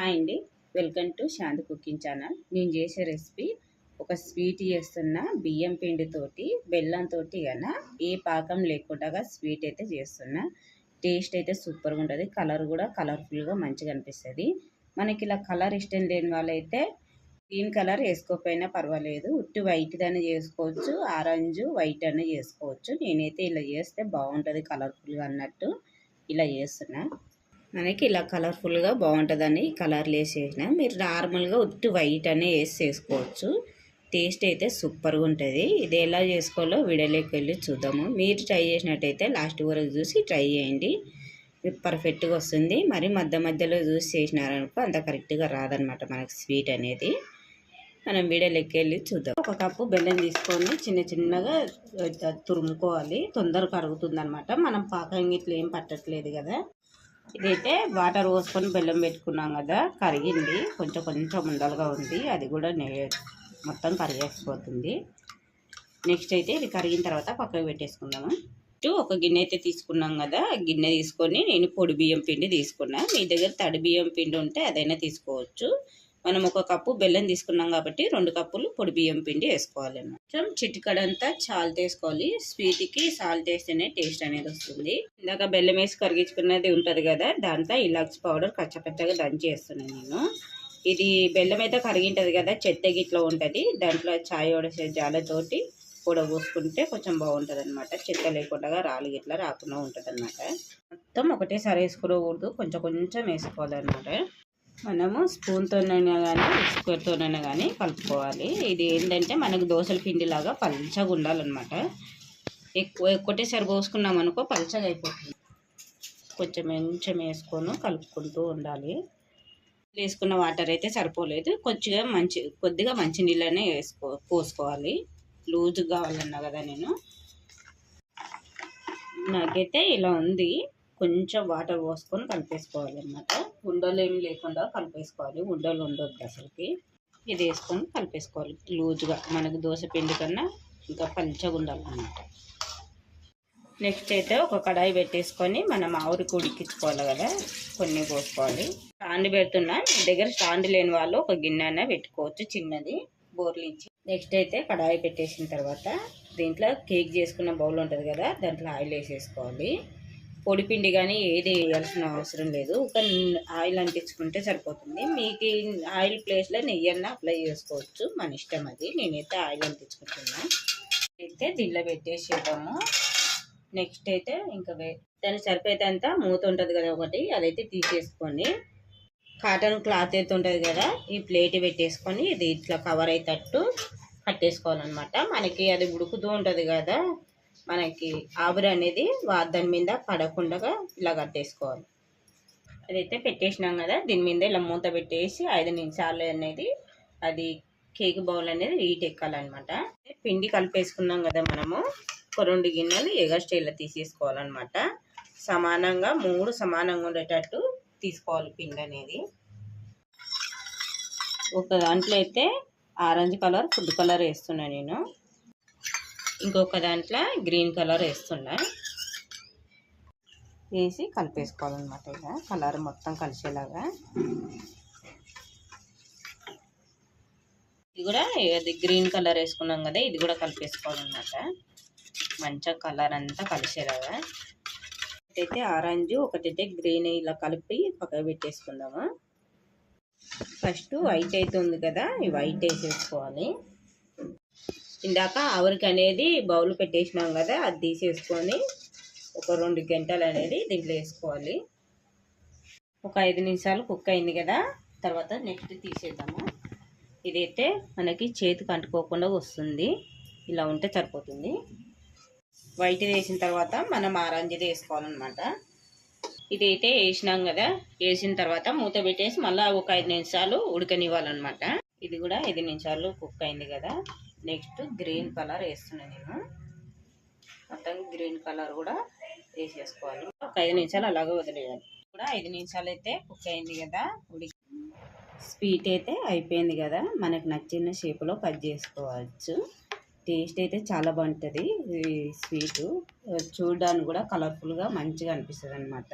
Hi అండి. Welcome to Shanti cooking channel. నేను చేసే రెసిపీ ఒక స్వీట్ చేస్తున్న బియ్యం పిండితోటి బెల్లంతో కన్నా ఏ పాకం లేకుండా స్వీట్ అయితే చేస్తున్నా. టేస్ట్ అయితే సూపర్గా ఉంటుంది. కలర్ కూడా కలర్ఫుల్గా మంచిగా అనిపిస్తుంది. మనకి ఇలా కలర్ ఇష్టం లేని వాళ్ళైతే గ్రీన్ కలర్ వేసుకోకపోయినా పర్వాలేదు. ఉట్టి వైట్ అని చేసుకోవచ్చు. ఆరెంజ్ వైట్ అని చేసుకోవచ్చు. నేనైతే ఇలా చేస్తే బాగుంటుంది కలర్ఫుల్గా అన్నట్టు ఇలా చేస్తున్నా. మనకి ఇలా కలర్ఫుల్గా బాగుంటుందని కలర్లు వేసేసిన. మీరు నార్మల్గా ఉట్టి వైట్ అనే వేసి చేసుకోవచ్చు టేస్ట్ అయితే సూపర్గా ఉంటుంది. ఇది ఎలా చేసుకోవాలో వీడియోలోకి వెళ్ళి చూద్దాము. మీరు ట్రై చేసినట్టయితే లాస్ట్ వరకు చూసి ట్రై చేయండి. పర్ఫెక్ట్గా వస్తుంది. మరి మధ్య మధ్యలో చూసి చేసినారనుకో అంత కరెక్ట్గా రాదనమాట మనకి స్వీట్ అనేది. మనం వీడియోలోకి వెళ్ళి చూద్దాం. ఒక కప్పు బెల్లం తీసుకొని చిన్న చిన్నగా తురుముకోవాలి. తొందరగా కరుగుతుంది అనమాట మనం పాకం ఇట్లా ఏం పట్టట్లేదు కదా. ఇదైతే వాటర్ పోసుకొని బెల్లం పెట్టుకున్నాం కదా కరిగింది. కొంచెం కొంచెం ఉండలుగా ఉంది. అది కూడా నే మొత్తం కరిగేసిపోతుంది. నెక్స్ట్ అయితే ఇది కరిగిన తర్వాత పక్కకు పెట్టేసుకుందాము. ఒక గిన్నె అయితే తీసుకున్నాం కదా గిన్నె తీసుకొని నేను పొడి బియ్యం పిండి తీసుకున్నా. మీ దగ్గర తడి బియ్యం పిండి ఉంటే అదైనా తీసుకోవచ్చు. మనం ఒక కప్పు బెల్లం తీసుకున్నాం కాబట్టి రెండు కప్పులు పొడి బియ్యం పిండి వేసుకోవాలి కొంచెం చిటికడంతా చాల్ట్ వేసుకోవాలి. స్వీట్కి సాల్ట్ వేస్తేనే టేస్ట్ అనేది వస్తుంది. ఇందాక బెల్లం వేసి కరిగించుకున్నది ఉంటుంది కదా దాంట్లో ఇలాక్స్ పౌడర్ కచ్చపచ్చగా దంచి వేస్తున్నాను నేను. ఇది బెల్లం అయితే కరిగింటుంది కదా చెత్త గిట్లో ఉంటుంది. దాంట్లో చాయ్ వడసే జాలతోటి కూడా పోసుకుంటే కొంచెం బాగుంటుంది అనమాట చెత్త లేకుండా రాళ్ళు గిట్లా రాకుండా ఉంటుంది అనమాట మొత్తం ఒకటేసారి వేసుకోకూడదు. కొంచెం కొంచెం వేసుకోవాలన్నమాట. మనము స్పూన్తోనైనా కానీ స్క్వేర్తోనైనా కానీ కలుపుకోవాలి. ఇది ఏంటంటే మనకు దోశల పిండిలాగా పల్చగా ఉండాలన్నమాట. ఎక్కువ ఒకటేసారి పోసుకున్నాం అనుకో పల్చగా అయిపోతుంది. కొంచెం కొంచెం వేసుకొని కలుపుకుంటూ ఉండాలి. వేసుకున్న వాటర్ అయితే సరిపోలేదు. కొద్దిగా మంచి కొద్దిగా మంచి నీళ్ళనే వేసుకో పోసుకోవాలి. లూజ్ కావాలన్నా కదా నేను. నాకైతే ఇలా ఉంది. కొంచెం వాటర్ పోసుకొని కలిపేసుకోవాలన్నమాట. ఉండలు ఏమి లేకుండా కలిపేసుకోవాలి. ఉండలు ఉండొద్దు అసలుకి. ఇది వేసుకొని కలిపేసుకోవాలి. లూజ్గా మనకు దోశ పిండి కన్నా ఇంకా పల్చగా ఉండాలన్నమాట. నెక్స్ట్ అయితే ఒక కడాయి పెట్టేసుకొని మనం ఆవురికి ఉడికించుకోవాలి కదా. కొన్ని పోసుకోవాలి. స్టాండ్ పెడుతున్నా. మీ దగ్గర స్టాండ్ లేని వాళ్ళు ఒక గిన్నె పెట్టుకోవచ్చు. చిన్నది బోర్లించి నెక్స్ట్ అయితే కడాయి పెట్టేసిన తర్వాత దీంట్లో కేక్ చేసుకున్న బౌల్ ఉంటుంది కదా. దాంట్లో ఆయిల్ వేసేసుకోవాలి. పొడిపిండి కానీ ఏది వేయాల్సిన అవసరం లేదు. ఒక ఆయిల్ అంటించుకుంటే సరిపోతుంది. మీకు ఆయిల్ ప్లేస్లో నెయ్యన్న అప్లై చేసుకోవచ్చు. మన ఇష్టం అది. నేనైతే ఆయిల్ అంటించుకుంటున్నా. అయితే దీనిలో పెట్టేసేద్దాము నెక్స్ట్ అయితే ఇంకా దానికి సరిపోయేంత మూత ఉంటుంది కదా ఒకటి. అదైతే తీసేసుకొని కాటన్ క్లాత్ అయితే ఉంటుంది కదా ఈ ప్లేట్ పెట్టేసుకొని ఇది ఇట్లా కవర్ అయ్యేటట్టు కట్టేసుకోవాలన్నమాట. మనకి అది ఉడుకుతూ ఉంటుంది కదా. మనకి ఆవిరి అనేది దాని మీద పడకుండా ఇలా కట్టేసుకోవాలి. అదైతే పెట్టేసినాం కదా దీని మీద ఇలా మూత పెట్టేసి ఐదు నిమిషాలు అనేది అది కేక్ బౌల్ అనేది హీట్ ఎక్కాలన్నమాట. పిండి కలిపేసుకున్నాం కదా మనము ఒక రెండు గిన్నెలు ఎగస్ట్ ఇలా తీసేసుకోవాలన్నమాట. సమానంగా మూడు సమానంగా ఉండేటట్టు తీసుకోవాలి పిండి అనేది. ఒక దాంట్లో అయితే ఆరెంజ్ కలర్ ఫుడ్ కలర్ వేస్తున్నాను నేను. ఇంకొక దాంట్లో గ్రీన్ కలర్ వేస్తున్నా. వేసి కలిపేసుకోవాలన్నమాట ఇక. కలర్ మొత్తం కలిసేలాగా. ఇది కూడా అది గ్రీన్ కలర్ వేసుకున్నాం కదా ఇది కూడా కలిపేసుకోవాలన్నమాట. మంచిగా కలర్ అంతా కలిసేలాగా. అయితే ఆరెంజ్ ఒకటైతే గ్రీన్ ఇలా కలిపి పక్కన పెట్టేసుకుందాము. ఫస్ట్ వైట్ అయితే ఉంది కదా ఈ వైట్ వేసేసుకోవాలి. ఇందాక ఆవరికి అనేది బౌల్ పెట్టేసినాం కదా అది తీసేసుకొని ఒక రెండు గంటలు అనేది దీంట్లో వేసుకోవాలి. ఒక ఐదు నిమిషాలు కుక్ అయింది కదా తర్వాత నెక్స్ట్ తీసేద్దాము. ఇదైతే మనకి చేతికి అంటుకోకుండా వస్తుంది ఇలా ఉంటే సరిపోతుంది. వైట్ వేసిన తర్వాత మనం ఆరెంజ్ది వేసుకోవాలన్నమాట. ఇదైతే వేసినాం కదా వేసిన తర్వాత మూత పెట్టేసి మళ్ళీ ఒక ఐదు నిమిషాలు ఉడకనివ్వాలన్నమాట. ఇది కూడా ఐదు నిమిషాలు కుక్ అయింది కదా. నెక్స్ట్ గ్రీన్ కలర్ వేస్తున్నాను నేను. మొత్తం గ్రీన్ కలర్ కూడా వేసేసుకోవాలి. ఒక ఐదు నిమిషాలు అలాగే వదిలేయాలి. కూడా ఐదు నిమిషాలు అయితే కుక్ అయింది కదా. ఉడికి స్వీట్ అయితే అయిపోయింది కదా. మనకు నచ్చిన షేప్లో కట్ చేసుకోవచ్చు. టేస్ట్ అయితే చాలా బాగుంటుంది. ఈ స్వీటు. చూడడానికి కూడా కలర్ఫుల్గా మంచిగా అనిపిస్తుంది అనమాట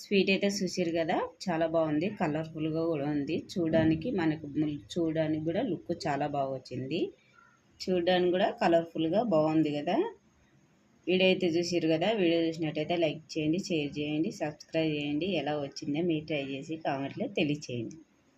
స్వీట్ అయితే చూసారు కదా చాలా బాగుంది కలర్ఫుల్గా కూడా ఉంది. చూడడానికి మనకు చూడడానికి కూడా లుక్ చాలా బాగా వచ్చింది. చూడడానికి కూడా కలర్ఫుల్గా బాగుంది కదా. వీడియో అయితే చూసారు కదా వీడియో చూసినట్టయితే లైక్ చేయండి షేర్ చేయండి సబ్స్క్రైబ్ చేయండి. ఎలా వచ్చిందో మీరు ట్రై చేసి కామెంట్లో తెలియచేయండి.